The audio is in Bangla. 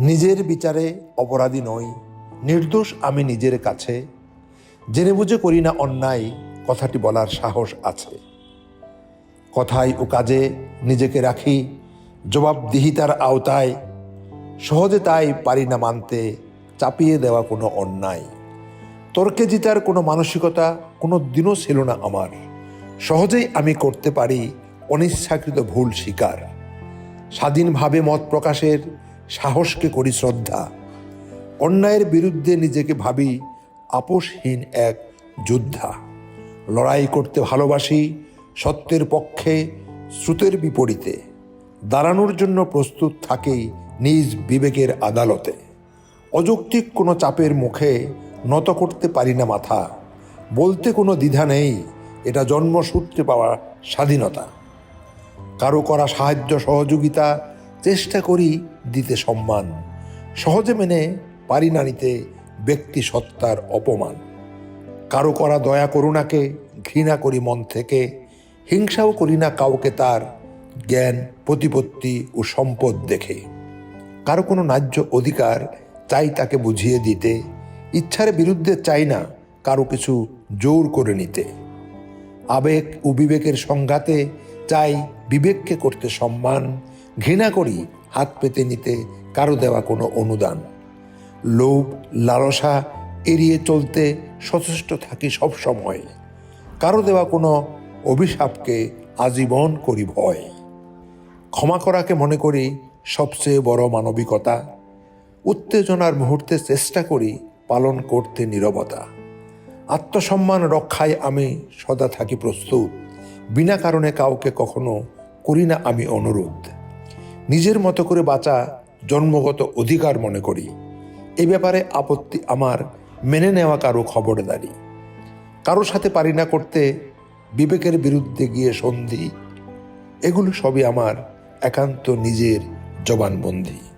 নিজের বিচারে অপরাধী নই। নির্দোষ আমি নিজের কাছে। জেনে বুঝে করি না অন্যায়, কথাটি বলার সাহস আছে। কথায় ও কাজে নিজেকে রাখি, জবাবদিহিতার আওতায়। সহজে তাই পারি না মানতে, চাপিয়ে দেওয়া কোনো অন্যায়। তর্কে জিতার কোনো মানসিকতা, কোনো দিনও ছিল না আমার। সহজেই আমি করতে পারি অনিচ্ছাকৃত ভুল স্বীকার। স্বাধীনভাবে মত প্রকাশের সাহসকে করি শ্রদ্ধা। অন্যায়ের বিরুদ্ধে নিজেকে ভাবি, আপোষহীন এক যোদ্ধা। লড়াই করতে ভালোবাসি, সত্যের পক্ষে শ্রুতের বিপরীতে। দাঁড়ানোর জন্য প্রস্তুত থাকেই নিজ বিবেকের আদালতে। অযৌক্তিক কোনো চাপের মুখে নত করতে পারি না মাথা। বলতে কোনো দ্বিধা নেই, এটা জন্মসূত্রে পাওয়া স্বাধীনতা। কারও করা সাহায্য সহযোগিতা চেষ্টা করি দিতে সম্মান। সহজে মেনে পারি না নিতে ব্যক্তি সত্তার অপমান। কারও করা দয়া করুণাকে, ঘৃণা করি মন থেকে, হিংসাও করি না কাউকে তার জ্ঞান, প্রতিপত্তি ও সম্পদ দেখে। কারও কোনো ন্যায্য অধিকার চাই তাকে বুঝিয়ে দিতে, ইচ্ছার বিরুদ্ধে চাই না কারও কিছু জোর করে নিতে। আবেগ ও বিবেকের সংঘাতে চাই বিবেককে করতে সম্মান ঘৃণা করি, হাত পেতে নিতে কারও দেওয়া কোনো অনুদান। লোভ, লালসা এড়িয়ে চলতে সচেষ্ট থাকি সব সময়। কারও দেওয়া কোনো অভিশাপকে আজীবন করি ভয়। ক্ষমা করাকে মনে করি সবচেয়ে বড় মানবিকতা। উত্তেজনার মুহূর্তে চেষ্টা করি পালন করতে নীরবতা। আত্মসম্মান রক্ষায় আমি সদা থাকি প্রস্তুত। বিনা কারণে কাউকে কখনো করি না আমি অনুরোধ। নিজের মতো করে বাঁচা জন্মগত অধিকার মনে করি। এ ব্যাপারে আপত্তি আমার মেনে নেওয়া কারও খবরদারি। কারও সাথে পারি না করতে বিবেকের বিরুদ্ধে গিয়ে সন্ধি। এগুলো সবই আমার একান্ত নিজের জবানবন্দি।